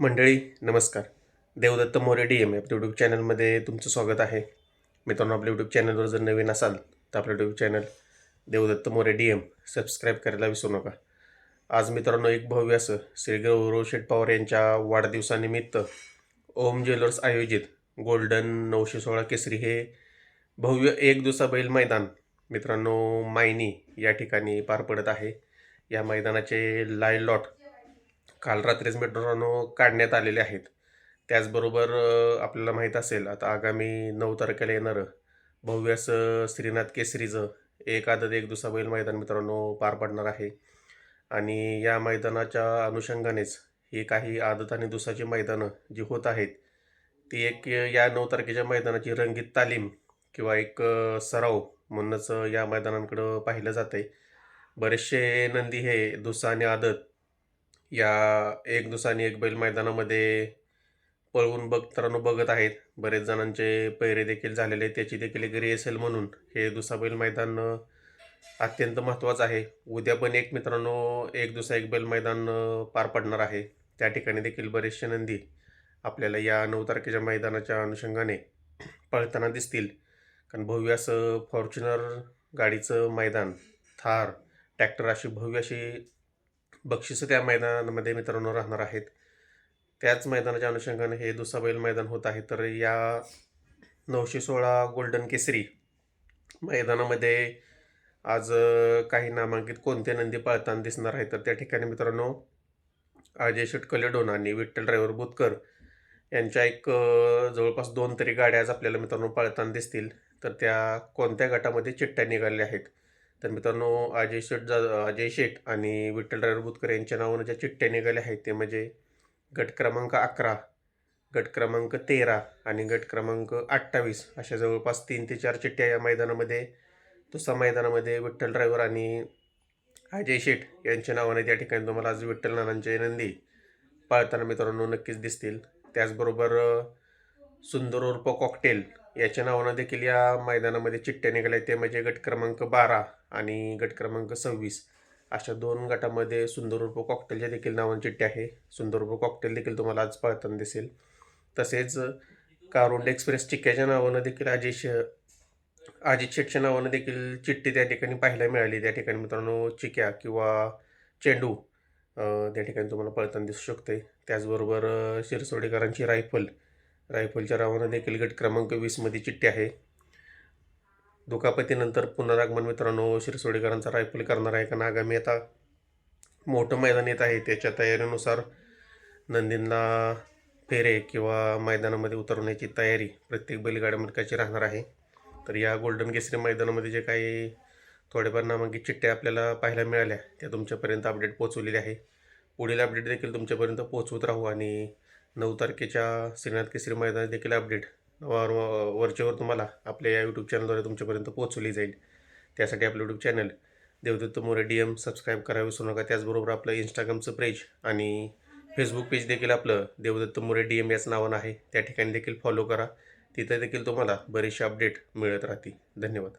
मंडळी नमस्कार. Devdatta More D M आपल्या यूट्यूब चॅनलमध्ये तुमचं स्वागत आहे. मित्रांनो आपल्या यूट्यूब चॅनलवर जर नवीन असाल तर आपलं YouTube channel Devdatta More D M subscribe करायला विसरू नका. आज मित्रांनो एक भव्य असं श्री गौरव शेठ पवार यांच्या वाढदिवसानिमित्त ओम ज्वेलर्स आयोजित गोल्डन नऊशे सोळा केसरी हे भव्य एक दिवसा बैल मैदान मित्रांनो मायनी या ठिकाणी पार पडत आहे. या मैदानाचे लाय लॉट काल रात्रीच मित्रांनो काढण्यात आलेले आहेत. त्याचबरोबर आपल्याला माहीत असेल आता आगामी नऊ तारखेला येणारं भव्य असं श्रीनाथ केसरीचं एक आदत एक दुसरा बैल मैदान मित्रांनो पार पडणार आहे. आणि या मैदानाच्या अनुषंगानेच ही काही आदत आणि दुसाची मैदानं जी होत आहेत ती एक या नऊ तारखेच्या मैदानाची रंगीत तालीम किंवा एक सराव म्हणूनच या मैदानांकडं पाहिलं जातं आहे बरेचसे नंदी हे दुसा आणि आदत या एक दिवसाने एक बैल मैदानामध्ये पळवून बघ बघत आहेत. बरेच जणांचे पैरे देखील झालेले आहेत. त्याची देखील एक रेस असेल म्हणून हे दुसरा बैल मैदान अत्यंत महत्त्वाचं आहे. उद्या पण एक मित्रांनो एक दुसरा एक बैल मैदान पार पडणार आहे. त्या ठिकाणी देखील बरेचसे नंदी आपल्याला या नऊ तारखेच्या मैदानाच्या अनुषंगाने पळताना दिसतील. कारण भव्य असं फॉर्च्युनर गाडीचं मैदान थार ट्रॅक्टर अशी भव्य अशी बक्षिसं त्या मैदानामध्ये मित्रांनो राहणार आहेत. त्याच मैदानाच्या अनुषंगाने हे दुसरा बैल मैदान होत आहे. तर या नऊशे सोळा गोल्डन केसरी मैदानामध्ये आज काही नामांकित कोणते नंदी पळताना दिसणार आहेत? तर त्या ठिकाणी मित्रांनो अजय शेटकले डोन आणि विठ्ठल ड्रायव्हर बुतकर यांच्या एक जवळपास दोन तरी गाड्या आज आपल्याला मित्रांनो पळताना दिसतील. तर त्या कोणत्या गटामध्ये चिठ्ठ्या निघाल्या आहेत? तर मित्रांनो अजय शेठ जा अजय शेठ आणि विठ्ठल ड्रायव्हर बुतकर यांच्या नावानं ज्या चिठ्ठ्या निघाल्या आहेत ते म्हणजे गट क्रमांक अकरा गट क्रमांक तेरा आणि गट क्रमांक अठ्ठावीस अशा जवळपास तीन ते चार चिठ्ठ्या या मैदानामध्ये दुसऱ्या मैदानामध्ये विठ्ठल ड्रायव्हर आणि अजय शेठ यांच्या नावाने त्या ठिकाणी तुम्हाला आज विठ्ठल नानांचे नंदी पाळताना मित्रांनो नक्कीच दिसतील. त्याचबरोबर सुंदर उर्फ कॉकटेल याच्या नावानं देखील या मैदानामध्ये चिठ्ठ्या निघाल्या ते म्हणजे गट क्रमांक बारा आणि गट क्रमांक सव्वीस. अशा दोन गटामध्ये सुंदर कॉकटेलच्या देखील नावानं चिठ्ठी आहे. सुंदर कॉकटेल देखील तुम्हाला आज पळताना दिसेल. तसेच कारुंड एक्सप्रेस चिक्क्याच्या नावानं देखील अजय अजित शेटच्या नावानं देखील चिठ्ठी त्या ठिकाणी पाहायला मिळाली. त्या ठिकाणी मित्रांनो चिक्या किंवा चेंडू त्या ठिकाणी तुम्हाला पळताना दिसू शकते त्याचबरोबर शिरसोडेकरांची रायफल रायफलच्या नावानं देखील गट क्रमांक वीसमध्ये चिठ्ठी आहे. दुखापतीनंतर पुनरागमन मित्रांनो शिरसोडेकरांचा रायफल करणार आहे कारण आगामी आता मोठं मैदान येत आहे. त्याच्या तयारीनुसार नंदींना फेरे किंवा मैदानामध्ये उतरवण्याची तयारी प्रत्येक बैलगाड्या मालकाची राहणार आहे. तर या गोल्डन केसरी मैदानामध्ये जे काही थोडेफार नामांकित चिठ्ठ्या आपल्याला पाहायला मिळाल्या त्या तुमच्यापर्यंत अपडेट पोहोचवलेल्या आहे. पुढील अपडेट देखील तुमच्यापर्यंत पोहोचवत राहू आणि नऊ तारखेच्या श्रीनाथ केसरी मैदानात देखील अपडेट वर वरचेवर तुम्हाला आपल्या या यूट्यूब चॅनलद्वारे तुमच्यापर्यंत पोहोचवली जाईल. त्यासाठी आपलं YouTube channel Devdatta More D M subscribe करावे विसरू नका. त्याचबरोबर आपलं इंस्टाग्रामचं पेज आणि फेसबुक पेज देखील आपलं देवदत्त मोरे डी एम याच नावानं आहे. त्या ठिकाणी देखील फॉलो करा. तिथे देखील तुम्हाला बरेचसे अपडेट मिळत राहतील. धन्यवाद.